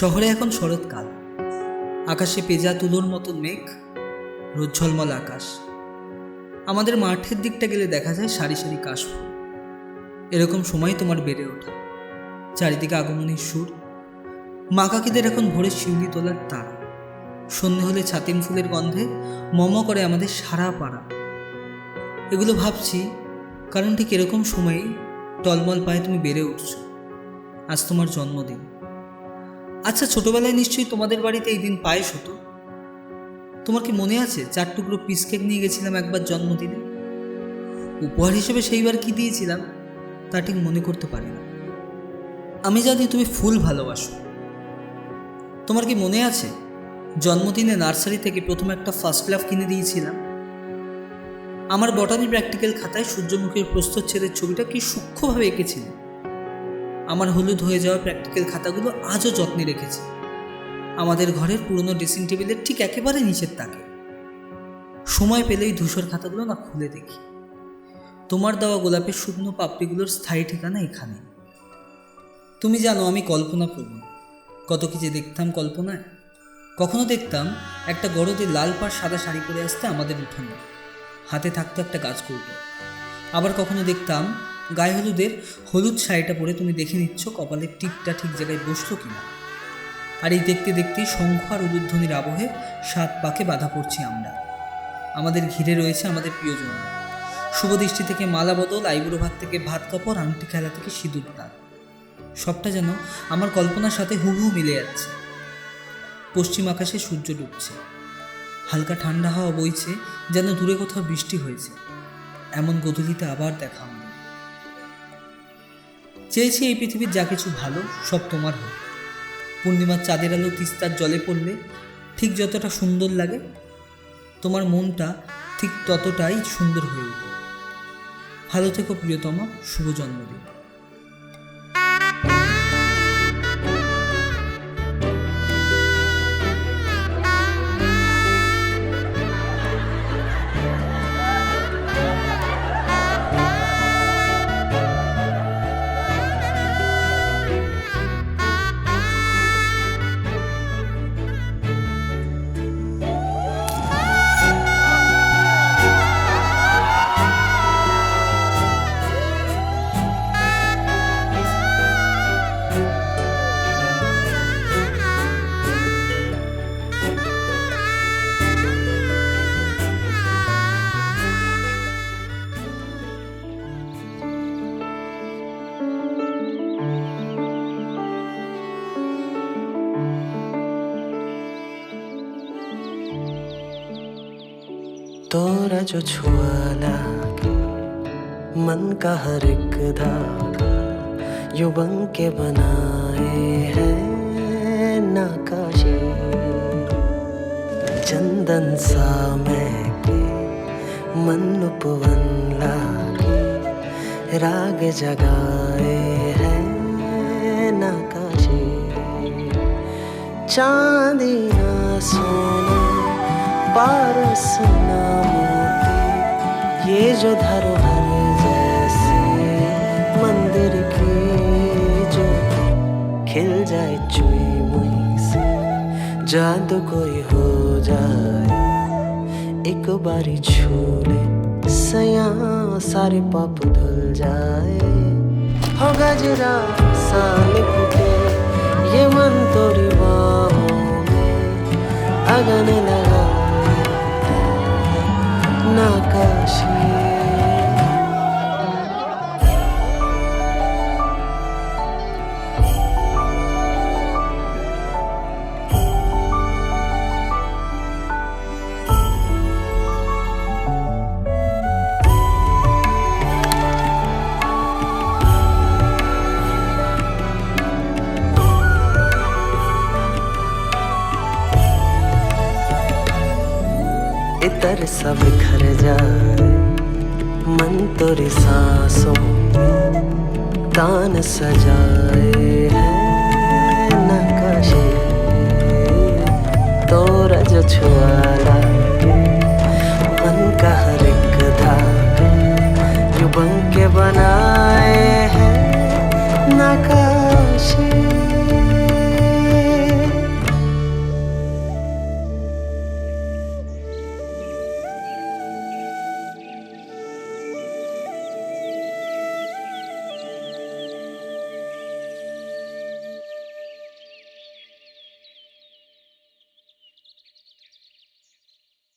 শহরে এখন শরৎকাল। আকাশে পেজা তুলোর মতো মেঘ, রোজ্জ্বলমল আকাশ। আমাদের মাঠের দিকটা গেলে দেখা যায় সারি সারি কাশফুল। এরকম সময় তোমার বেড়ে ওঠা। চারিদিকে আগমনের সুর। মা কাকিদের এখন ভোরে শিউলি তোলার তারা। সন্ধে হলে ছাতিম ফুলের গন্ধে মম করে আমাদের সারা পাড়া। এগুলো ভাবছি, কারণ ঠিক এরকম সময়ে টলমল পায়ে তুমি বেড়ে উঠছো। আজ তোমার জন্মদিন। আচ্ছা ছোটবেলায় নিশ্চয়ই তোমাদের বাড়িতে এই দিন পায়েস হতো? তোমার কি মনে আছে, চার টুকরো পিস কেক নিয়ে গেছিলাম একবার জন্মদিনে? উপহার হিসেবে সেইবার কি দিয়েছিলাম, তা ঠিক মনে করতে পারি না। আমি জানি তুমি ফুল ভালোবাসো। তোমার কি মনে আছে, জন্মদিনে নার্সারি থেকে প্রথম একটা ফার্স্ট লাভ কিনে দিয়েছিলাম? আমার বটানি প্র্যাকটিক্যাল খাতায় সূর্যমুখীর প্রস্তচ্ছেদের ছবিটা কি সূক্ষ্মভাবে এঁকেছিলেন আমার হলুদ হয়ে যাওয়া প্র্যাকটিক্যাল খাতাগুলো আজও যত্নে রেখেছি। আমাদের ঘরের পুরনো ড্রেসিং টেবিলের ঠিক একেবারে নিচের তাকে। সময় পেলেই ধূসর খাতাগুলো না খুলে দেখি। তোমার দেওয়া গোলাপের শুকনো পাপড়িগুলোর স্থায়ী ঠিকানা এখানে। তুমি জানো আমি কল্পনা প্রবণ কত কি যে দেখতাম কল্পনায়। কখনো দেখতাম একটা গরদে লাল পাড় সাদা শাড়ি পরে আসতে আমাদের উঠোনে। হাতে থাকতো একটা গাছ কৌটো। আবার কখনো দেখতাম গায়ে হলুদের হলুদ শাড়িটা পরে তুমি দেখে নিচ্ছ কপালের টিপটা ঠিক জায়গায় বসল কিনা। আর এই দেখতে দেখতেই শঙ্খ আর উলুধ্বনির আবহে সাত পাকে বাধা পড়ছি আমরা। আমাদের ঘিরে রয়েছে আমাদের প্রিয়জন শুভ দৃষ্টি থেকে মালা বদল, আইবুড়ো ভাত থেকে ভাত কাপড়, আংটি খেলা থেকে সিঁদুর দান সবটা যেন আমার কল্পনার সাথে হুবহু মিলে যাচ্ছে। পশ্চিম আকাশে সূর্য ডুবছে। হালকা ঠান্ডা হাওয়া বইছে, যেন দূরে কোথাও বৃষ্টি হয়েছে। এমন গধূলিতে আবার দেখা আমাদের চেয়েছি এই পৃথিবীর যা কিছু ভালো, সব তোমার হোক। পূর্ণিমার চাঁদের আলো তিস্তার জলে পড়লে ঠিক যতটা সুন্দর লাগে, তোমার মনটা ঠিক ততটাই সুন্দর হয়ে উঠবে। ভালো থেকো প্রিয়তমা, শুভ জন্মদিন। तोरा जो छुआ लागे मन का हर एक धागा, यू बन के बनाए हैं नकाशे। चंदन सा महके, मन उपवन लागे राग जगाए हैं नकाशे। चांदिया सोना पारस ना मोती, ये जो धरोहर जैसे मंदिर की जो खिल जाए चुई मुई से, जादू कोई हो जाए। एक बारी छूले, सया सारे पाप धुल जाए। हो गजरा, साल फुटे, ये मन तोरी बाहों में, अगन लगा 流し इतर सब बिखर जाए। मन तोरे सांसों में तान सजाए है। नकाशे तोरा जो छुआ